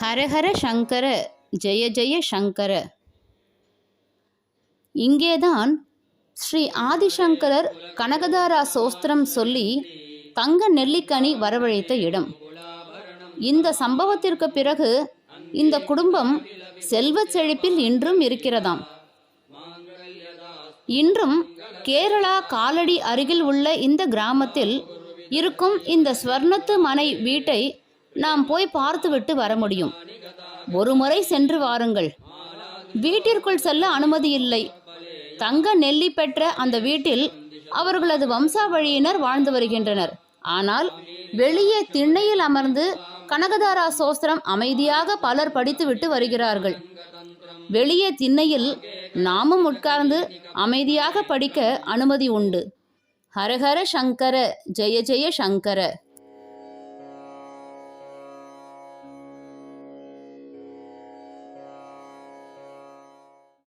ஹரஹர சங்கர ஜெய ஜெய சங்கர. இங்கேதான் ஸ்ரீ ஆதிசங்கரர் கனகதாரா சோஸ்திரம் சொல்லி தங்க நெல்லிக்கனி வரவழைத்த இடம். இந்த சம்பவத்திற்கு பிறகு இந்த குடும்பம் செல்வச் செழிப்பில் இன்றும் இருக்கிறதாம். இன்றும் கேரளா காலடி அருகில் உள்ள இந்த கிராமத்தில் இருக்கும் இந்த ஸ்வர்ணத்து மனை வீட்டை நாம் போய் பார்த்துவிட்டு வர முடியும். ஒரு முறை சென்று வாருங்கள். வீட்டிற்குள் செல்ல அனுமதி இல்லை. தங்க நெல்லி பெற்ற அந்த வீட்டில் அவர்களது வம்சாவழியினர் வாழ்ந்து வருகின்றனர். ஆனால் வெளியே திண்ணையில் அமர்ந்து கனகதாரா சோஸ்திரம் அமைதியாக பலர் படித்துவிட்டு வருகிறார்கள். வெளியே திண்ணையில் நாமும் உட்கார்ந்து அமைதியாக படிக்க அனுமதி உண்டு. ஹரஹர சங்கர ஜெய ஜெய சங்கர.